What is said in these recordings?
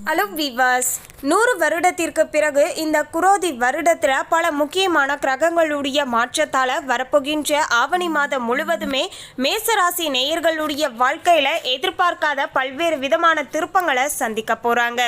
Hello விவாஸ் நூறு வருடத்திற்கு பிறகு இந்த குரோதி வருடத்தில் பல முக்கியமான கிரகங்களுடைய மாற்றத்தால் வரப்போகின்ற ஆவணி மாதம் முழுவதுமே மேசராசி நேயர்களுடைய வாழ்க்கையில் எதிர்பார்க்காத பல்வேறு விதமான திருப்பங்களை சந்திக்க போகிறாங்க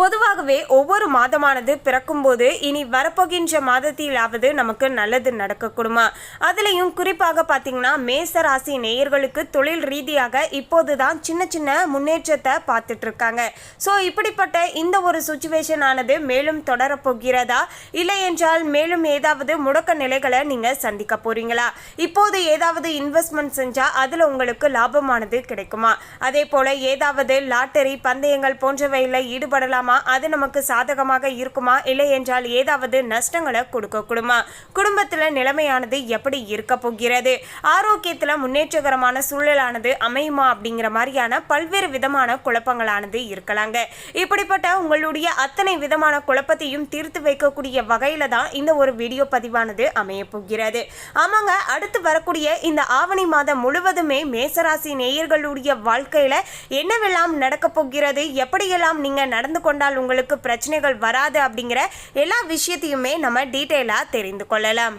பொதுவாகவே ஒவ்வொரு மாதமானது பிறக்கும்போது இனி வரப்போகின்ற மாதத்திலாவது நமக்கு நல்லது நடக்கக்கூடுமா? அதுலேயும் குறிப்பாக பார்த்தீங்கன்னா மேச ராசி நேயர்களுக்கு தொழில் ரீதியாக இப்போது தான் சின்ன சின்ன முன்னேற்றத்தை பார்த்துட்டு இருக்காங்க ஸோ இப்படிப்பட்ட இந்த ஒரு சுச்சுவேஷன் ஆனது மேலும் தொடரப்போகிறதா இல்லை என்றால் மேலும் ஏதாவது முடக்க நிலைகளை நீங்கள் சந்திக்க போறீங்களா? இப்போது ஏதாவது இன்வெஸ்ட்மெண்ட் செஞ்சால் அதில் உங்களுக்கு லாபமானது கிடைக்குமா? அதே போல ஏதாவது லாட்டரி பந்தயங்கள் போன்றவையில் ஈடுபடலாம்? அது நமக்கு சாதகமாக இருக்குமா? இல்லை என்றால் ஏதாவது நஷ்டங்களை கொடுக்கக்கூடுமா? குடும்பத்தில் நிலைமையானது எப்படி இருக்க போகிறது? ஆரோக்கியத்தில் முன்னேற்றகரமான சூழலானது அமையுமா? அப்படிங்கிற மாதிரியான பல்வேறு விதமான குழப்பங்களானது இருக்கலாங்க. இப்படிப்பட்ட உங்களுடைய அத்தனை விதமான குழப்பத்தையும் தீர்த்து வைக்கக்கூடிய வகையில தான் இந்த ஒரு வீடியோ பதிவானது அமைய போகிறது. ஆமாங்க அடுத்து வரக்கூடிய இந்த ஆவணி மாதம் முழுவதுமே மேசராசி நேயர்களுடைய வாழ்க்கையில் என்னவெல்லாம் நடக்க போகிறது? எப்படியெல்லாம் நீங்க நடந்து கொண்டால் உங்களுக்கு பிரச்சனைகள் வராது அப்படிங்கிற எல்லா விஷயத்தையுமே நம்ம டீட்டெயிலாக தெரிந்து கொள்ளலாம்.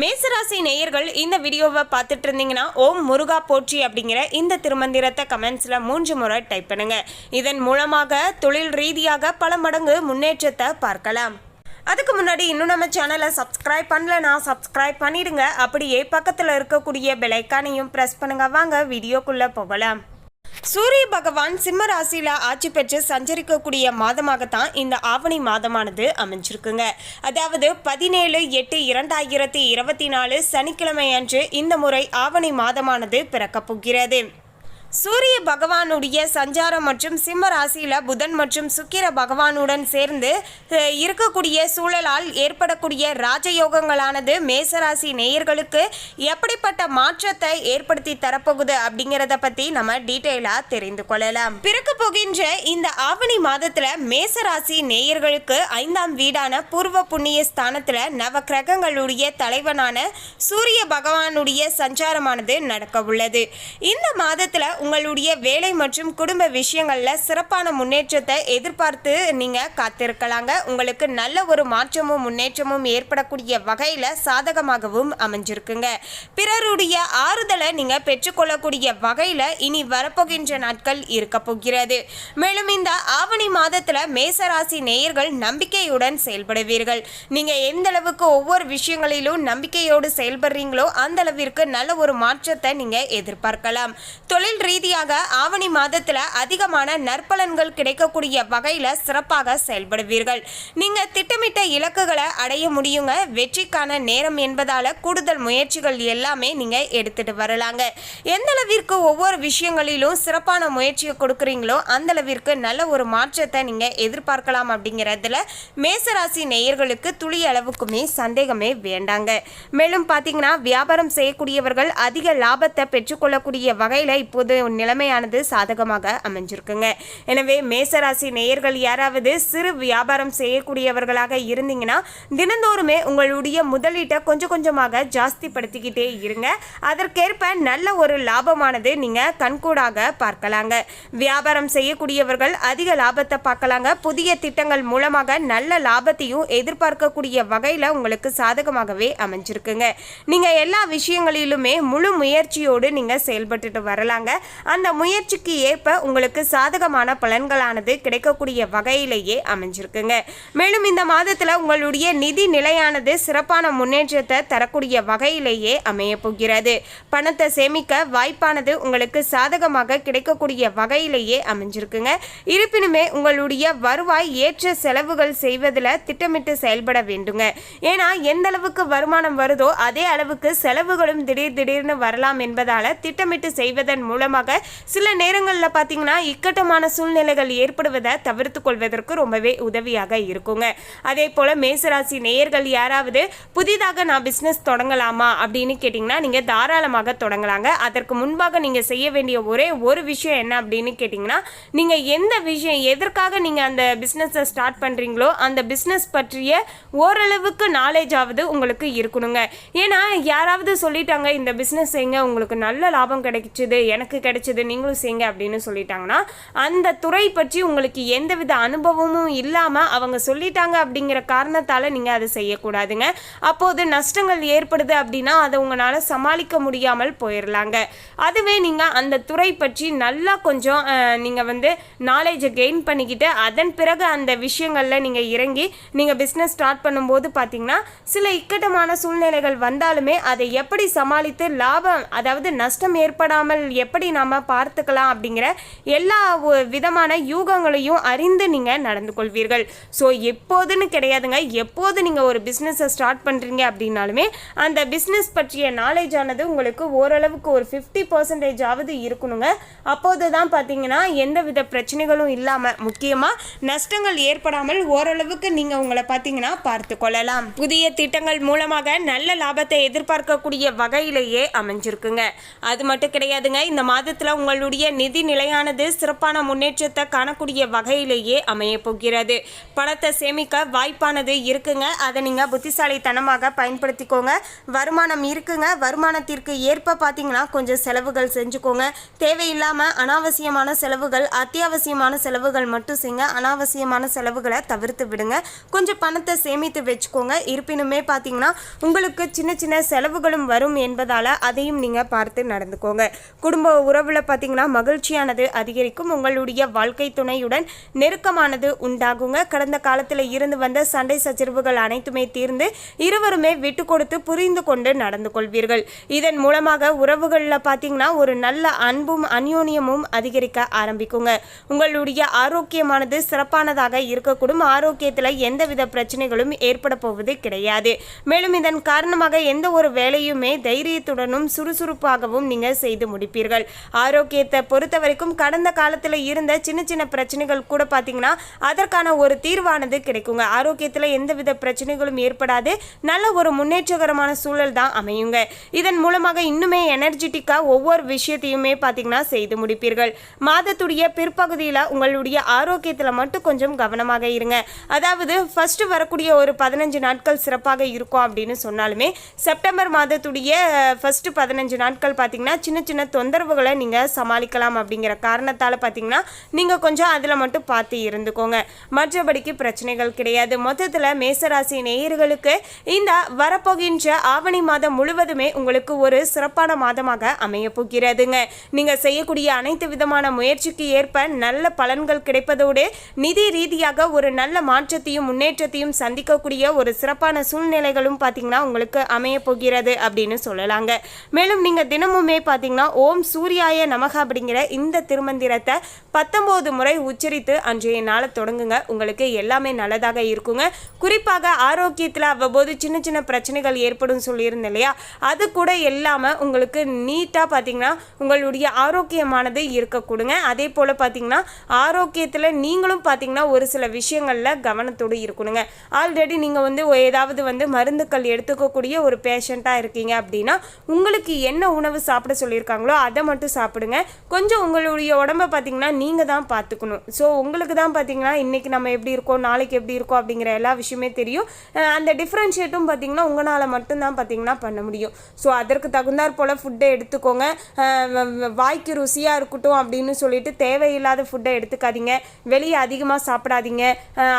மேசராசி நேயர்கள் இந்த வீடியோவை பார்த்துட்டு இருந்தீங்கன்னா ஓம் முருகா போற்றி அப்படிங்கிற இந்த திருமந்திரத்தை கமெண்ட்ஸில் மூன்று முறை டைப் பண்ணுங்க. இதன் மூலமாக தொழில் ரீதியாக பல மடங்கு முன்னேற்றத்தை பார்க்கலாம். அதுக்கு முன்னாடி இன்னும் நம்ம சேனலை சப்ஸ்கிரைப் பண்ணலனா சப்ஸ்கிரைப் பண்ணிடுங்க. அப்படியே பக்கத்தில் இருக்கக்கூடிய பெலைக்கானையும் ப்ரெஸ் பண்ணுங்க. வாங்க வீடியோக்குள்ளே போகலாம். சூரிய பகவான் சிம்ம ராசியில் ஆட்சி பெற்று சஞ்சரிக்கக்கூடிய மாதமாகத்தான் இந்த ஆவணி மாதமானது அமைஞ்சிருக்குங்க. அதாவது பதினேழு எட்டு இரண்டாயிரத்தி இருபத்தி நாலு சனிக்கிழமை அன்று இந்த முறை ஆவணி மாதமானது பிறக்கப் போகிறது. சூரிய பகவானுடைய சஞ்சாரம் மற்றும் சிம்ம ராசியில் புதன் மற்றும் சுக்கிர பகவானுடன் சேர்ந்து இருக்கக்கூடிய சூழலால் ஏற்படக்கூடிய ராஜயோகங்களானது மேசராசி நேயர்களுக்கு எப்படிப்பட்ட மாற்றத்தை ஏற்படுத்தி தரப்போகுது அப்படிங்கிறத பற்றி நம்ம டீட்டெயிலாக தெரிந்து கொள்ளலாம். பிறக்க போகின்ற இந்த ஆவணி மாதத்தில் மேசராசி நேயர்களுக்கு ஐந்தாம் வீடான பூர்வ புண்ணிய ஸ்தானத்தில் நவ கிரகங்களுடைய தலைவனான சூரிய பகவானுடைய சஞ்சாரமானது நடக்க உள்ளது. இந்த மாதத்தில் உங்களுடைய வேலை மற்றும் குடும்ப விஷயங்களில் சிறப்பான முன்னேற்றத்தை எதிர்பார்த்து நீங்கள் காத்திருக்கலாங்க. உங்களுக்கு நல்ல ஒரு மாற்றமும் முன்னேற்றமும் ஏற்படக்கூடிய வகையில் சாதகமாகவும் அமைஞ்சிருக்குங்க. பிறருடைய ஆறுதலை நீங்கள் பெற்றுக்கொள்ளக்கூடிய வகையில் இனி வரப்போகின்ற நாட்கள் இருக்க போகிறது. மேலும் இந்த ஆவணி மாதத்தில் மேசராசி நேயர்கள் நம்பிக்கையுடன் செயல்படுவீர்கள். நீங்கள் எந்த அளவுக்கு ஒவ்வொரு விஷயங்களிலும் நம்பிக்கையோடு செயல்படுறீங்களோ அந்த அளவிற்கு நல்ல ஒரு மாற்றத்தை நீங்கள் எதிர்பார்க்கலாம். தொழில் ரீதியாக ஆவணி மாதத்துல அதிகமான நற்பலன்கள் கிடைக்கக்கூடிய வகையில சிறப்பாக செயல்படுவீர்கள். நீங்க திட்டமிட்ட இலக்குகளை அடைய முடியுங்க. வெற்றிக்கான நேரம் என்பதால கூடுதல் முயற்சிகள் எல்லாமே நீங்க எடுத்துட்டு வரலாங்க. எந்த அளவிற்கு ஒவ்வொரு விஷயங்களிலும் சிறப்பான முயற்சியை கொடுக்குறீங்களோ அந்த அளவிற்கு நல்ல ஒரு மாற்றத்தை நீங்க எதிர்பார்க்கலாம் அப்படிங்கிறதுல மேசராசி நேயர்களுக்கு துளி அளவுக்குமே சந்தேகமே வேண்டாங்க. மேலும் பார்த்தீங்கன்னா வியாபாரம் செய்யக்கூடியவர்கள் அதிக லாபத்தை பெற்றுக்கொள்ளக்கூடிய வகையில் இப்போது நிலைமையானது சாதகமாக அமைஞ்சிருக்குங்க. எனவே மேசராசி நேயர்கள் யாராவது சிறு வியாபாரம் செய்யக்கூடியவர்களாக இருந்தீங்கன்னா தினந்தோறுமே உங்களுடைய முதலீட்டை கொஞ்சம் கொஞ்சமாக ஜாஸ்திப்படுத்திக்கிட்டே இருங்க. அதற்கேற்ப நல்ல ஒரு லாபமானது நீங்கள் கண்கூடாக பார்க்கலாங்க. வியாபாரம் செய்யக்கூடியவர்கள் அதிக லாபத்தை பார்க்கலாங்க. புதிய திட்டங்கள் மூலமாக நல்ல லாபத்தையும் எதிர்பார்க்கக்கூடிய வகையில் உங்களுக்கு சாதகமாகவே அமைஞ்சிருக்குங்க. நீங்கள் எல்லா விஷயங்களிலுமே முழு முயற்சியோடு நீங்கள் செயல்பட்டுட்டு வரலாங்க. அந்த முயற்சிக்கு ஏற்ப உங்களுக்கு சாதகமான பலன்களானது கிடைக்கக்கூடிய வகையிலேயே அமைஞ்சிருக்குங்க. மேலும் இந்த மாதத்தில் உங்களுடைய நிதி நிலையானது சிறப்பான முன்னேற்றத்தை தரக்கூடிய வகையிலேயே அமைய போகிறது. பணத்தை சேமிக்க வாய்ப்பானது உங்களுக்கு சாதகமாக கிடைக்கக்கூடிய வகையிலேயே அமைஞ்சிருக்குங்க. இருப்பினுமே உங்களுடைய வருவாய் ஏற்ற செலவுகள் செய்வதில் திட்டமிட்டு செயல்பட வேண்டுங்க. ஏன்னா எந்த அளவுக்கு வருமானம் வருதோ அதே அளவுக்கு செலவுகளும் திடீர் திடீர்னு வரலாம் என்பதால் திட்டமிட்டு செய்வதன் மூலம் காரணமாக சில நேரங்களில் பார்த்தீங்கன்னா இக்கட்டமான சூழ்நிலைகள் ஏற்படுவதை தவிர்த்து கொள்வதற்கு ரொம்பவே உதவியாக இருக்குங்க. அதே போல் மேசராசி நேயர்கள் யாராவது புதிதாக நான் பிஸ்னஸ் தொடங்கலாமா அப்படின்னு கேட்டிங்கன்னா நீங்கள் தாராளமாக தொடங்கலாங்க. அதற்கு முன்பாக நீங்கள் செய்ய வேண்டிய ஒரே ஒரு விஷயம் என்ன அப்படின்னு கேட்டிங்கன்னா நீங்கள் எந்த விஷயம் எதற்காக நீங்கள் அந்த பிஸ்னஸை ஸ்டார்ட் பண்ணுறீங்களோ அந்த பிஸ்னஸ் பற்றிய ஓரளவுக்கு நாலேஜாவது உங்களுக்கு இருக்கணுங்க. ஏன்னா யாராவது சொல்லிட்டாங்க இந்த பிஸ்னஸ் செய்யுங்க உங்களுக்கு நல்ல லாபம் கிடைச்சிது எனக்கு கிடைச்சது நீங்களும் செய்யுங்க அப்படின்னு சொல்லிட்டாங்கன்னா அந்த துறை பற்றி உங்களுக்கு எந்தவித அனுபவமும் இல்லாமல் அவங்க சொல்லிட்டாங்க அப்படிங்கிற காரணத்தால் நீங்கள் அதை செய்யக்கூடாதுங்க. அப்போது நஷ்டங்கள் ஏற்படுது அப்படின்னா அதை உங்களால் சமாளிக்க முடியாமல் போயிடலாங்க அதுவே நீங்கள் அந்த துறை பற்றி நல்லா கொஞ்சம் நீங்கள் வந்து நாலேஜை கெயின் பண்ணிக்கிட்டு அதன் பிறகு அந்த விஷயங்களில் நீங்கள் இறங்கி நீங்கள் பிஸ்னஸ் ஸ்டார்ட் பண்ணும்போது பார்த்தீங்கன்னா சில இக்கட்டமான சூழ்நிலைகள் வந்தாலுமே அதை எப்படி சமாளித்து லாபம் அதாவது நஷ்டம் ஏற்படாமல் எப்படி நாம் பார்த்துக்கலாம் அப்படிங்கிற எல்லா விதமான யூகங்களையும் அறிந்து நீங்கள் நடந்து கொள்வீர்கள். ஸோ எப்போதுன்னு கிடையாதுங்க. எப்போது நீங்கள் ஒரு பிஸ்னஸை ஸ்டார்ட் பண்ணுறீங்க அப்படின்னாலுமே அந்த பிஸ்னஸ் பற்றிய நாலேஜ் ஆனது உங்களுக்கு ஓரளவுக்கு ஒரு ஃபிஃப்டி பர்சன்டேஜ் ஆவது இருக்கணுங்க. அப்போது தான் பார்த்தீங்கன்னா எந்த வித பிரச்சனைகளும் இல்லாமல் முக்கியமாக நஷ்டங்கள் ஏற்படாமல் ஓரளவுக்கு நீங்கள் உங்களை பார்த்தீங்கன்னா பார்த்து கொள்ளலாம். புதிய திட்டங்கள் மூலமாக நல்ல லாபத்தை எதிர்பார்க்கக்கூடிய வகையிலேயே அமைஞ்சிருக்குங்க. அது மட்டும் கிடையாதுங்க. இந்த மாதிரி மாதத்தில் உங்களுடைய நிதி நிலையானது சிறப்பான முன்னேற்றத்தை காணக்கூடிய வகையிலேயே அமைய போகிறது. பணத்தை சேமிக்க வாய்ப்பானது இருக்குங்க. அதை நீங்கள் புத்திசாலித்தனமாக பயன்படுத்திக்கோங்க. வருமானம் இருக்குங்க. வருமானத்திற்கு ஏற்ப பார்த்தீங்கன்னா கொஞ்சம் செலவுகள் செஞ்சுக்கோங்க. தேவையில்லாமல் அனாவசியமான செலவுகள் அத்தியாவசியமான செலவுகள் மட்டும் செய்யுங்க அனாவசியமான செலவுகளை தவிர்த்து விடுங்க. கொஞ்சம் பணத்தை சேமித்து வச்சுக்கோங்க. இருப்பினுமே பார்த்தீங்கன்னா உங்களுக்கு சின்ன சின்ன செலவுகளும் வரும் என்பதால் அதையும் நீங்கள் பார்த்து நடந்துக்கோங்க. குடும்ப உறவில் பார்த்தீங்கன்னா மகிழ்ச்சியானது அதிகரிக்கும். உங்களுடைய வாழ்க்கை துணையுடன் நெருக்கமானது உண்டாகுங்க. கடந்த காலத்தில் இருந்து வந்த சண்டை சச்சரவுகள் அனைத்துமே தீர்ந்து இருவருமே விட்டு கொடுத்து புரிந்து கொண்டு நடந்து கொள்வீர்கள். இதன் மூலமாக உறவுகளில் பார்த்தீங்கன்னா ஒரு நல்ல அன்பும் அந்யோன்யமும் அதிகரிக்க ஆரம்பிக்குங்க. உங்களுடைய ஆரோக்கியமானது சிறப்பானதாக இருக்கக்கூடும். ஆரோக்கியத்தில் எந்தவித பிரச்சனைகளும் ஏற்பட போவது கிடையாது. மேலும் இதன் காரணமாக எந்த ஒரு வேலையுமே தைரியத்துடனும் சுறுசுறுப்பாகவும் நீங்கள் செய்து முடிப்பீர்கள். ஆரோக்கியத்தை பொறுத்த வரைக்கும் கடந்த காலத்தில் இருந்த சின்ன சின்ன பிரச்சனைகள் கூட பார்த்தீங்கன்னா அதற்கான ஒரு தீர்வானது கிடைக்குங்க. ஆரோக்கியத்தில் எந்தவித பிரச்சனைகளும் ஏற்படாது. நல்ல ஒரு முன்னேற்றகரமான சூழல் தான் அமையுங்க. இதன் மூலமாக இன்னுமே எனர்ஜெட்டிக்காக ஒவ்வொரு விஷயத்தையுமே பார்த்தீங்கன்னா செய்து முடிப்பீர்கள். மாதத்துடைய பிற்பகுதியில் உங்களுடைய ஆரோக்கியத்தில் மட்டும் கொஞ்சம் கவனமாக இருங்க. அதாவது ஃபஸ்ட்டு வரக்கூடிய ஒரு பதினஞ்சு நாட்கள் சிறப்பாக இருக்கும் அப்படின்னு சொன்னாலுமே செப்டம்பர் மாதத்துடைய ஃபஸ்ட்டு பதினஞ்சு நாட்கள் பார்த்தீங்கன்னா சின்ன சின்ன தொந்தரவுகளை நீங்கள் சமாளிக்கலாம் அப்படிங்கிற காரணத்தால் பார்த்தீங்கன்னா நீங்கள் கொஞ்சம் அதில் மட்டும் பார்த்து இருந்துக்கோங்க. மற்றபடிக்கு பிரச்சனைகள் கிடையாது. மொத்தத்தில் மேசராசி நேயர்களுக்கு இந்த வரப்போகின்ற ஆவணி மாதம் முழுவதுமே உங்களுக்கு ஒரு சிறப்பான மாதமாக அமைய போகிறதுங்க. நீங்கள் செய்யக்கூடிய அனைத்து விதமான முயற்சிக்கு ஏற்ப நல்ல பலன்கள் கிடைப்பதோடு நிதி ரீதியாக ஒரு நல்ல மாற்றத்தையும் முன்னேற்றத்தையும் சந்திக்கக்கூடிய ஒரு சிறப்பான சூழ்நிலைகளும் பார்த்தீங்கன்னா உங்களுக்கு அமைய போகிறது அப்படின்னு சொல்லலாங்க. மேலும் நீங்கள் தினமுமே பார்த்தீங்கன்னா ஓம் சூர்யாய நமக அப்படிங்கிற இந்த திருமந்திரத்தை பத்தொம்போது முறை உச்சரித்து அன்றைய நாளை தொடங்குங்க. உங்களுக்கு எல்லாமே நல்லதாக இருக்குங்க. குறிப்பாக ஆரோக்கியத்தில் அவ்வப்போது சின்ன சின்ன பிரச்சனைகள் ஏற்படும் சொல்லியிருந்தேன் இல்லையா? அது கூட இல்லாமல் உங்களுக்கு நீட்டாக பார்த்தீங்கன்னா உங்களுடைய ஆரோக்கியமானது இருக்க கொடுங்க அதே போல் பார்த்தீங்கன்னா ஆரோக்கியத்தில் நீங்களும் பார்த்தீங்கன்னா ஒரு சில விஷயங்களில் கவனத்தோடு இருக்கணுங்க. ஆல்ரெடி நீங்கள் வந்து ஏதாவது வந்து மருந்துக்கள் எடுத்துக்கக்கூடிய ஒரு பேஷண்ட்டாக இருக்கீங்க அப்படின்னா உங்களுக்கு என்ன உணவு சாப்பிட சொல்லியிருக்காங்களோ அதை மட்டும் சாப்பிடுங்க. கொஞ்சம் உங்களுடைய உடம்ப பார்த்தீங்கன்னா நீங்கள் தான் பார்த்துக்கணும் ஸோ உங்களுக்கு தான் பார்த்தீங்கன்னா இன்றைக்கி நம்ம எப்படி இருக்கோம் நாளைக்கு எப்படி இருக்கோம் அப்படிங்கிற எல்லா விஷயமே தெரியும். அந்த டிஃப்ரென்ஷியேட்டும் பார்த்தீங்கன்னா உங்களால் மட்டும்தான் பார்த்தீங்கன்னா பண்ண முடியும். ஸோ அதற்கு தகுந்தாற் போல் ஃபுட்டை எடுத்துக்கோங்க. வ- வாய்க்கு ருசியாக இருக்கட்டும் அப்படின்னு சொல்லிட்டு தேவையில்லாத ஃபுட்டை எடுத்துக்காதீங்க. வெளியே அதிகமாக சாப்பிடாதீங்க.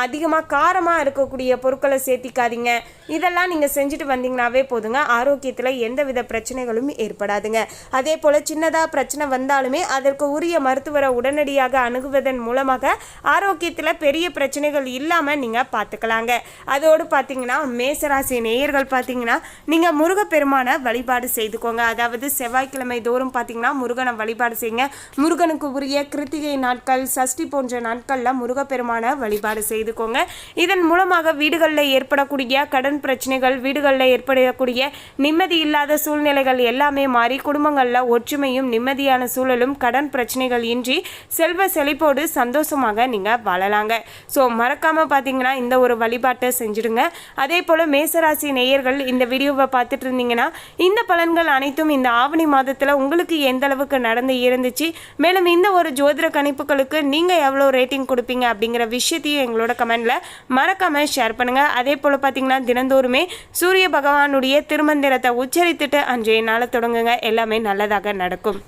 அதிகமாக காரமாக இருக்கக்கூடிய பொருட்களை சேர்த்திக்காதீங்க. இதெல்லாம் நீங்கள் செஞ்சுட்டு வந்தீங்கன்னாவே போதுங்க. ஆரோக்கியத்தில் எந்தவித பிரச்சனைகளும் ஏற்படாதுங்க. அதே போல் சின்னதாக பிரச்சனை வந்தாலுமே அதற்கு உரிய மருத்துவரை உடனடியாக அணுகுவதன் மூலமாக ஆரோக்கியத்தில் பெரிய பிரச்சனைகள் இல்லாமல் நீங்கள் பார்த்துக்கலாங்க அதோடு பார்த்தீங்கன்னா மேசராசி நேயர்கள் பார்த்தீங்கன்னா நீங்கள் முருகப்பெருமானை வழிபாடு செய்துக்கோங்க. அதாவது செவ்வாய்க்கிழமை தோறும் பார்த்தீங்கன்னா முருகனை வழிபாடு செய்யுங்க. முருகனுக்கு உரிய கிருத்திகை நாட்கள் சஷ்டி போன்ற நாட்களில் முருகப்பெருமானை வழிபாடு செய்துக்கோங்க. இதன் மூலமாக வீடுகளில் ஏற்படக்கூடிய கடன் பிரச்சனைகள் வீடுகளில் ஏற்படக்கூடிய நிம்மதி இல்லாத சூழ்நிலைகள் எல்லாமே மாறி குடும்பங்களில் ஒற்றுமையும் நிம்மதியான சூழலும் கடன் பிரச்சனைகள் இன்றி செல்வ செழிப்போடு சந்தோஷமாக நீங்கள் வாழலாங்க. ஸோ மறக்காமல் பார்த்தீங்கன்னா இந்த ஒரு வழிபாட்டை செஞ்சுடுங்க. அதே போல் மேசராசி நேயர்கள் இந்த வீடியோவை பார்த்துட்டு இருந்தீங்கன்னா இந்த பலன்கள் அனைத்தும் இந்த ஆவணி மாதத்தில் உங்களுக்கு எந்த அளவுக்கு நடந்து இருந்துச்சு மேலும் இந்த ஒரு ஜோதிட கணிப்புகளுக்கு நீங்கள் எவ்வளோ ரேட்டிங் கொடுப்பீங்க அப்படிங்கிற விஷயத்தையும் எங்களோட கமெண்டில் மறக்காமல் ஷேர் பண்ணுங்கள் அதே போல் பார்த்தீங்கன்னா தினந்தோறுமே சூரிய பகவானுடைய திருமந்திரத்தை உச்சரித்துட்டு அன்றைய நாளை தொடங்குங்க. எல்லாமே நல்லதாக நடக்கும்.